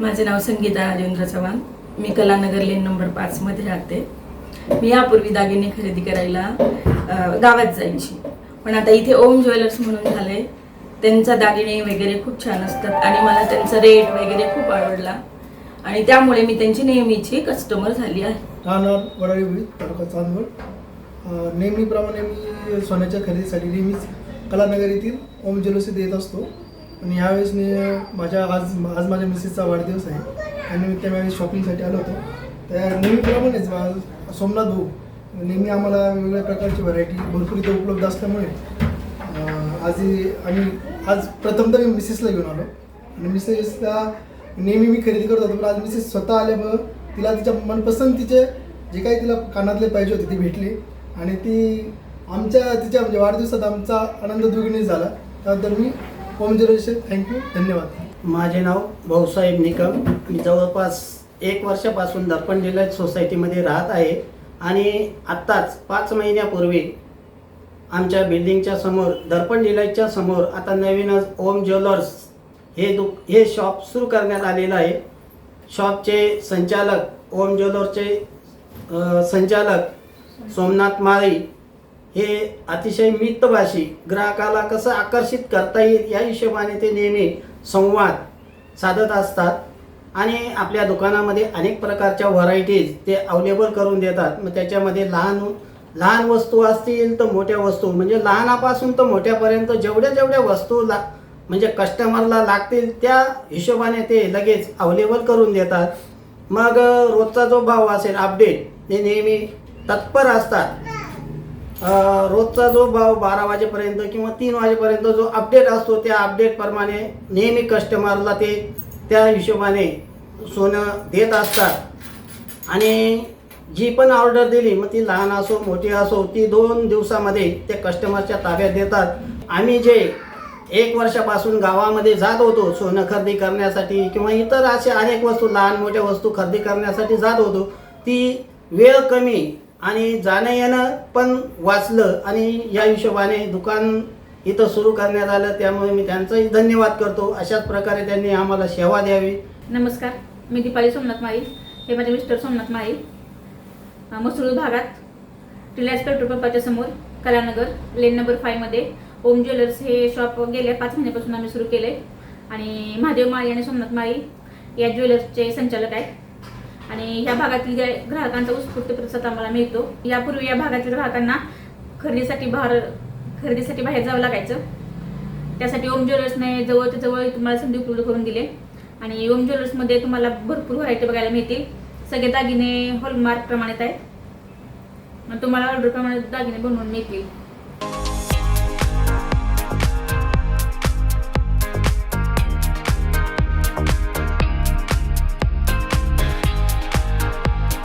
माझे नाव संगीता राजेंद्र चव्हाण. मी कलानगर लेन नंबर पाचमध्ये राहते. मी यापूर्वी दागिने खरेदी करायला गावात जायची. पण आता इथे ओम ज्वेलर्स म्हणून झाले त्यांचा दागिने वगैरे खूप छान असतात आणि मला त्यांचा रेट वगैरे खूप आवडला. आणि त्यामुळे मी त्यांची नेहमीची कस्टमर झाली आहे. राहणार वडाळी तालुका चांदवड नेहमीप्रमाणे मी सोन्याच्या खरेदीसाठी नेहमीच कलानगर येथील ओम ज्वेलर्स येत असतो. आणि यावेळेस मी माझ्या आज आज माझ्या मिसेसचा वाढदिवस आहे. आणि मी यावेळेस शॉपिंगसाठी आलो होतो. त्या नेहमीप्रमाणेच सोमनाथ भाऊ नेहमी आम्हाला वेगवेगळ्या प्रकारची व्हरायटी भरपूर इथे उपलब्ध असल्यामुळे आज आम्ही आज प्रथमतः मी मिसेसला घेऊन आलो. आणि मिसेसला नेहमी मी खरेदी करत होतो पण आज मिसेस स्वतः आल्यामुळं तिला तिच्या मनपसंतीचे जे काही तिला कानातले पाहिजे होते ती भेटले. आणि ती आमच्या तिच्या म्हणजे वाढदिवसात आमचा आनंद द्विगुणित झाला. त्याबद्दल मी ओम जनरेशन थँक्यू धन्यवाद. माझे नाव भाऊसाहेब निकम. मी जवळपास एक वर्षापासून दर्पण जिल्ह्यात सोसायटीमध्ये राहत आहे आणि आत्ताच पाच महिन्यापूर्वी आमच्या बिल्डिंगच्या समोर दर्पण जिल्ह्याच्या समोर आता नवीनच ओम ज्वेलर्स हे दु हे शॉप सुरू करण्यात आलेलं आहे. शॉपचे संचालक ओम ज्वेलर्सचे संचालक सोमनाथ माळी हे अतिशय मितभाषी ग्राहकाला कसं आकर्षित करता येईल या हिशोबाने ते नेहमी संवाद साधत असतात. आणि आपल्या दुकानामध्ये अनेक प्रकारच्या व्हरायटीज ते अवेलेबल करून देतात. मग त्याच्यामध्ये लहान लहान वस्तू असतील तर मोठ्या वस्तू. म्हणजे लहानापासून तर मोठ्यापर्यंत जेवढ्या जेवढ्या वस्तू ला म्हणजे कस्टमरला लागतील त्या हिशोबाने ते लगेच अवेलेबल करून देतात. मग रोजचा जो भाव असेल अपडेट ते नेहमी तत्पर असतात. रोजचा जो भाव बारा वाजेपर्यंत किंवा तीन वाजेपर्यंत जो अपडेट असतो त्या अपडेटप्रमाणे नेहमी कस्टमरला ते त्या हिशोबाने सोनं देत असतात. आणि जी पण ऑर्डर दिली मग ती लहान असो मोठी असो ती दोन दिवसामध्ये त्या कस्टमरच्या ताब्यात देतात. आम्ही जे एक वर्षापासून गावामध्ये जात होतो सोनं खरेदी करण्यासाठी किंवा इतर असे अनेक वस्तू लहान मोठ्या वस्तू खरेदी करण्यासाठी जात होतो ती वेळ कमी आणि जाणं येणं पण वाचलं आणि या हिशोबाने दुकान इथं सुरू करण्यात आलं. त्यामुळे मी त्यांचाही धन्यवाद करतो. अशाच प्रकारे त्यांनी आम्हाला सेवा द्यावी. नमस्कार. मी दीपाली सोमनाथ माळी. हे माझे मिस्टर सोमनाथ माळी. अ, मसरूळ भागात रिलायन्स पेट्रोल पंपाच्या समोर कलानगर लेन नंबर फायमध्ये ओम ज्वेलर्स हे शॉप गेल्या पाच महिन्यापासून आम्ही सुरू केले आणि महादेव माळी आणि सोमनाथ माळी या ज्वेलर्सचे संचालक आहेत. आणि ह्या भागातील ग्राहकांचा उत्स्फूर्त प्रतिसाद आम्हाला मिळतो. यापूर्वी या भागातील ग्राहकांना खरेदीसाठी बाहेर खरेदीसाठी बाहेर जावं लागायचं. त्यासाठी ओम ज्वेलर्सने जवळच्या जवळ तुम्हाला संधी उपलब्ध करून दिले. आणि ओम ज्वेलर्समध्ये तुम्हाला भरपूर व्हरायटी बघायला मिळतील. सगळे दागिने हॉलमार्क प्रमाणित आहेत. तुम्हाला ऑर्डर प्रमाणे दागिने बनवून मिळतील.